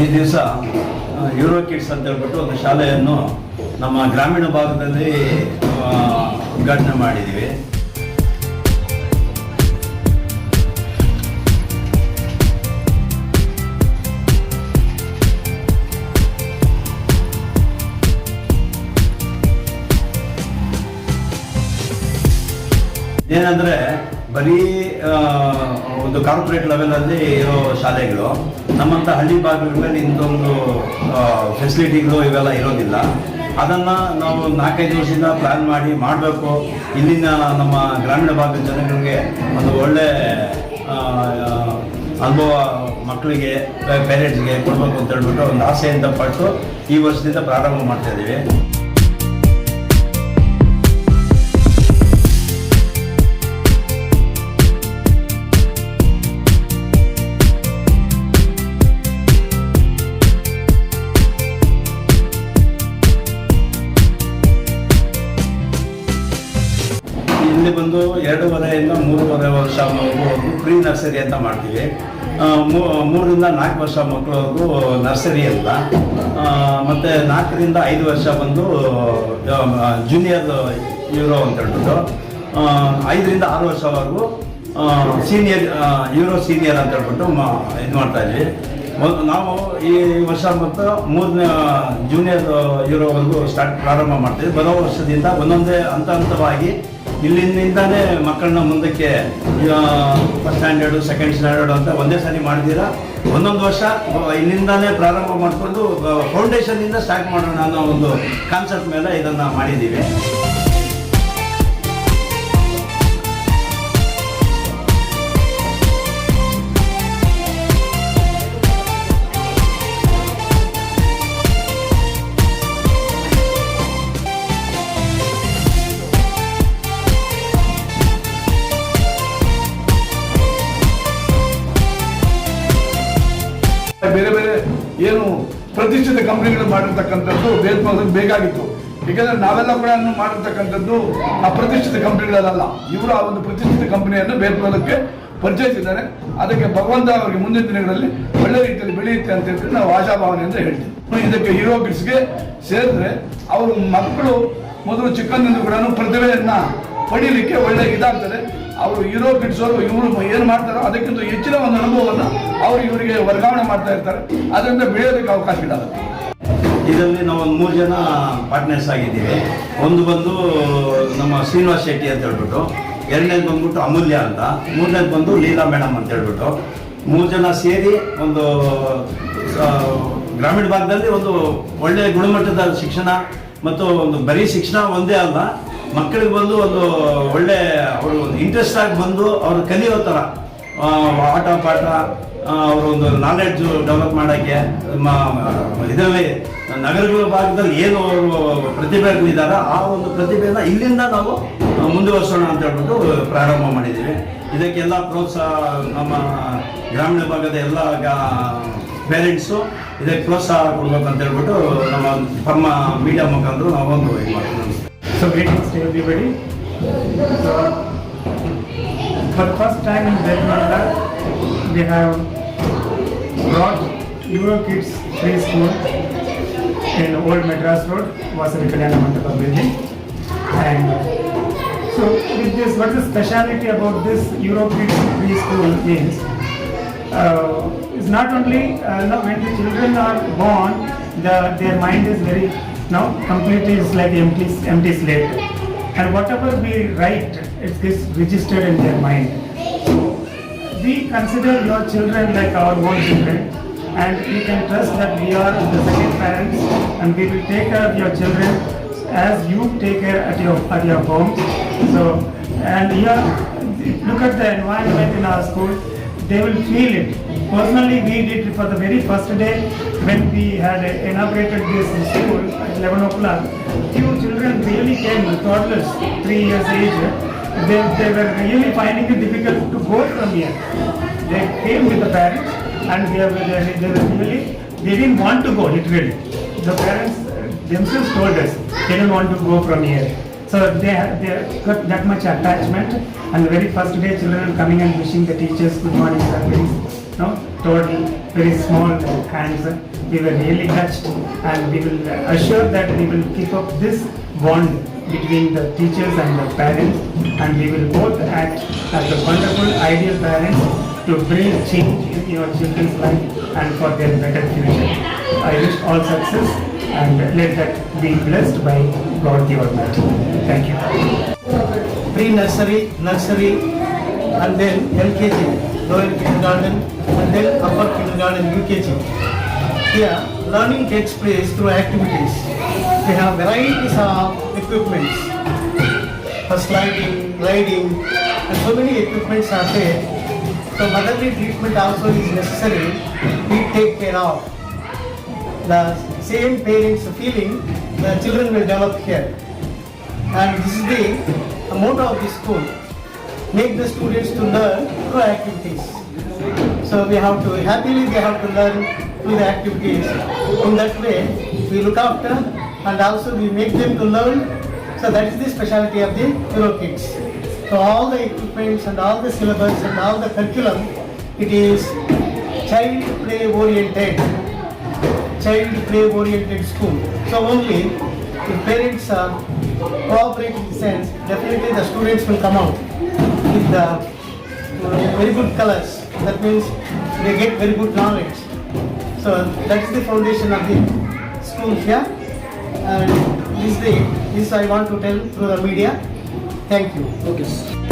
ಈ ದಿವಸ euro kids ಅಂತ ಹೇಳ್ಬಿಟ್ಟು ಒಂದು ಶಾಲೆಯನ್ನು ನಮ್ಮ ಗ್ರಾಮೀಣ ಭಾಗದಲ್ಲಿ ಉದ್ಘಾಟನೆ ಮಾಡಿದ್ದೀವಿ. ಏನಂದ್ರೆ ಬರೀ ಒಂದು ಕಾರ್ಪೊರೇಟ್ ಲೆವೆಲಲ್ಲಿ ಇರೋ ಶಾಲೆಗಳು ನಮ್ಮಂಥ ಹಳ್ಳಿ ಭಾಗಗಳಲ್ಲಿ ಇಂಥೊಂದು ಫೆಸಿಲಿಟಿಗಳು ಇವೆಲ್ಲ ಇರೋದಿಲ್ಲ. ಅದನ್ನು ನಾವು ನಾಲ್ಕೈದು ವರ್ಷದಿಂದ ಪ್ಲ್ಯಾನ್ ಮಾಡಿ ಮಾಡಬೇಕು. ಇಲ್ಲಿನ ನಮ್ಮ ಗ್ರಾಮೀಣ ಭಾಗದ ಜನಗಳಿಗೆ ಒಂದು ಒಳ್ಳೆ ಅನುಭವ ಮಕ್ಕಳಿಗೆ ಪೇರೆಂಟ್ಸ್ಗೆ ಕೊಡಬೇಕು ಅಂತ ಹೇಳ್ಬಿಟ್ಟು ಒಂದು ಆಸೆಯಿಂದ ಪಟ್ಟು ಈ ವರ್ಷದಿಂದ ಪ್ರಾರಂಭ ಮಾಡ್ತಾ ಇದ್ದೀವಿ. ಇಲ್ಲಿ ಬಂದು ಎರಡೂವರೆಯಿಂದ ಮೂರುವರೆ ವರ್ಷ ಮಗುವರೆಗೂ ಪ್ರೀ ನರ್ಸರಿ ಅಂತ ಮಾಡ್ತೀವಿ. ಮೂರರಿಂದ ನಾಲ್ಕು ವರ್ಷ ಮಕ್ಕಳವರೆಗೂ ನರ್ಸರಿ ಅಂತ. ಮತ್ತು ನಾಲ್ಕರಿಂದ ಐದು ವರ್ಷ ಬಂದು ಜೂನಿಯರ್ ಯೂರೋ ಅಂತ ಹೇಳ್ಬಿಟ್ಟು ಐದರಿಂದ ಆರು ವರ್ಷವರೆಗೂ ಸೀನಿಯರ್ ಯೂರೋ ಸೀನಿಯರ್ ಅಂತ ಹೇಳ್ಬಿಟ್ಟು ಇದು ಮಾಡ್ತಾ ಇದ್ವಿ. ನಾವು ಈ ವರ್ಷ ಮತ್ತು ಮೂರನೇ ಜೂನಿಯರ್ ಯೂರೋವರೆಗೂ ಸ್ಟಾರ್ಟ್ ಪ್ರಾರಂಭ ಮಾಡ್ತೀವಿ ಬರೋ ವರ್ಷದಿಂದ ಒಂದೊಂದೇ ಹಂತ ಹಂತವಾಗಿ ಇಲ್ಲಿಂದಾನೇ ಮಕ್ಕಳನ್ನ ಮುಂದಕ್ಕೆ ಫಸ್ಟ್ ಸ್ಟ್ಯಾಂಡರ್ಡು ಸೆಕೆಂಡ್ ಸ್ಟ್ಯಾಂಡರ್ಡ್ ಅಂತ ಒಂದೇ ಸಾರಿ ಮಾಡಿದ್ದೀರಾ? ಒಂದೊಂದು ವರ್ಷ ಇಲ್ಲಿಂದಾನೇ ಪ್ರಾರಂಭ ಮಾಡಿಕೊಂಡು ಫೌಂಡೇಶನ್ನಿಂದ ಸ್ಟಾರ್ಟ್ ಮಾಡೋಣ ಅನ್ನೋ ಒಂದು ಕಾನ್ಸೆಪ್ಟ್ ಮೇಲೆ ಇದನ್ನು ಮಾಡಿದ್ದೀವಿ. ಪ್ರತಿಷ್ಠಿತ ಕಂಪನಿಗಳು ಮಾಡಿರ್ತಕ್ಕಂಥದ್ದು ಬೇಗ ಬೇಕಾಗಿತ್ತು ಏಕೆಂದ್ರೆ ನಾವೆಲ್ಲ ಕೂಡ ಮಾಡಿರ್ತಕ್ಕಂಥದ್ದು ಪ್ರತಿಷ್ಠಿತ ಕಂಪನಿಗಳಲ್ಲ. ಇವರು ಆ ಒಂದು ಪ್ರತಿಷ್ಠಿತ ಕಂಪನಿಯನ್ನು ಬೇರ್ಪಡೋದಕ್ಕೆ ಪರಿಚಯಿಸಿದ್ದಾರೆ. ಅದಕ್ಕೆ ಭಗವಂತ ಅವರಿಗೆ ಮುಂದಿನ ದಿನಗಳಲ್ಲಿ ಒಳ್ಳೆ ರೀತಿಯಲ್ಲಿ ಬೆಳೆಯುತ್ತೆ ಅಂತ ಹೇಳಿ ನಾವು ಅಂತ ಹೇಳ್ತೀವಿ. ಇದಕ್ಕೆ ಹೀರೋ ಕಿಡ್ಸ್ಗೆ ಸೇರಿದ್ರೆ ಅವರು ಮಕ್ಕಳು ಮೊದಲು ಚಿಕ್ಕಂದಿಂದ ಕೂಡ ಪ್ರತಿಭೆಯನ್ನ ಪಡೀಲಿಕ್ಕೆ ಒಳ್ಳೆ ಇದಾಗ್ತದೆ. ಅವರು ಯುರೋಪ್ ಇಟ್ಸೋರು ಇವರು ಏನು ಮಾಡ್ತಾರೋ ಅದಕ್ಕಿಂತ ಹೆಚ್ಚಿನ ಒಂದು ಅನುಭವವನ್ನು ಅವರು ಇವರಿಗೆ ವರ್ಗಾವಣೆ ಮಾಡ್ತಾ ಇರ್ತಾರೆ. ಅದರಿಂದ ಬೆಳೆಯೋದಕ್ಕೆ ಅವಕಾಶ ಇಡಲ್ಲ. ಇದರಲ್ಲಿ ನಾವು ಒಂದು ಮೂರು ಜನ ಪಾರ್ಟ್ನರ್ಸ್ ಆಗಿದ್ದೀವಿ. ಒಂದು ಬಂದು ನಮ್ಮ ಶ್ರೀನಿವಾಸ್ ಶೆಟ್ಟಿ ಅಂತ ಹೇಳ್ಬಿಟ್ಟು, ಎರಡನೇದು ಬಂದ್ಬಿಟ್ಟು ಅಮೂಲ್ಯ ಅಂತ, ಮೂರನೇದು ಬಂದು ಲೀಲಾ ಮೇಡಮ್ ಅಂತ ಹೇಳ್ಬಿಟ್ಟು. ಮೂರು ಜನ ಸೇರಿ ಒಂದು ಗ್ರಾಮೀಣ ಭಾಗದಲ್ಲಿ ಒಂದು ಒಳ್ಳೆಯ ಗುಣಮಟ್ಟದ ಶಿಕ್ಷಣ ಮತ್ತು ಒಂದು ಬರೀ ಶಿಕ್ಷಣ ಒಂದೇ ಅಲ್ಲ ಮಕ್ಕಳಿಗೆ ಬಂದು ಒಂದು ಒಳ್ಳೆ ಅವರು ಇಂಟ್ರೆಸ್ಟ್ ಆಗಿ ಬಂದು ಅವರು ಕಲಿಯೋ ಥರ ಆಟ ಪಾಠ ಅವರು ಒಂದು ನಾಲೆಡ್ಜ್ ಡೆವಲಪ್ ಮಾಡೋಕ್ಕೆ ಇದರಲ್ಲಿ ನಗರಗಳ ಭಾಗದಲ್ಲಿ ಏನು ಅವರು ಪ್ರತಿಭೆಗಳಿದ್ದಾರೆ ಆ ಒಂದು ಪ್ರತಿಭೆಯನ್ನು ಇಲ್ಲಿಂದ ನಾವು ಮುಂದುವರ್ಸೋಣ ಅಂತ ಹೇಳ್ಬಿಟ್ಟು ಪ್ರಾರಂಭ ಮಾಡಿದ್ದೀವಿ. ಇದಕ್ಕೆಲ್ಲ ಪ್ರೋತ್ಸಾಹ ನಮ್ಮ ಗ್ರಾಮೀಣ ಭಾಗದ ಎಲ್ಲ ಪೇರೆಂಟ್ಸು ಇದಕ್ಕೆ ಪ್ರೋತ್ಸಾಹ ಕೊಡ್ಬೇಕಂತ ಹೇಳ್ಬಿಟ್ಟು ನಮ್ಮ ತಮ್ಮ ಮೀಡಿಯಾ ಮುಖಾಂತರ ನಾವೊಂದು ಇದು ಮಾಡ್ತೀವಿ. So greetings to everybody. So for the first time in Vedmanda, we have brought Euro Kids Preschool in Old Madras Road, Vasari Kalyana Mandapa building. And so with this, what is the speciality about this Euro Kids Preschool means, uh, is not only uh, when the children are born, the, their mind is very now completely is like empty empty slate, and whatever we write, it gets registered in their mind. We consider your children like our own children, and you can trust that we are the second parents, and we will take care of your children as you take care at your at your home. So and here, look at the environment in our school they will feel it. Personally, we did it for the very first day when we had inaugurated this school at 11 o'clock. Few children really came, toddlers, three years age. They, they were really finding it difficult to go from here. They came with the parents and they were, they, they were really, they didn't want to go literally. The parents themselves told us they don't want to go from here. So they have, they got that much attachment and the very first day children coming and wishing the teachers good morning sir, very, no? total very small hands. We were really touched and we will assure that we will keep up this bond between the teachers and the parents and we will both act as a wonderful ideal parents to bring change in your children's life and for their better future. I wish all success and let that be blessed by God the Almighty. Thank you. pre-nursery, nursery, and then LKG, lower kindergarten, and then upper kindergarten, UKG. Here, learning takes place through activities. We have varieties of equipments for sliding, gliding, and so many equipments are there. So motherly treatment also is necessary. We take care of. The same parents feeling the children will develop here. And this is the motto of the school. Make the students to learn through activities. So we have to, happily they have to learn through the activities. In that way, we look after and also we make them to learn. So that is the specialty of the Euro Kids. So all the equipments and all the syllabus and all the curriculum, it is child play oriented child play oriented school. So only if parents are cooperate in sense, definitely the students will come out with the uh, very good colors. That means they get very good knowledge. So that is the foundation of the school here. And this the this I want to tell through the media. Thank you. Okay.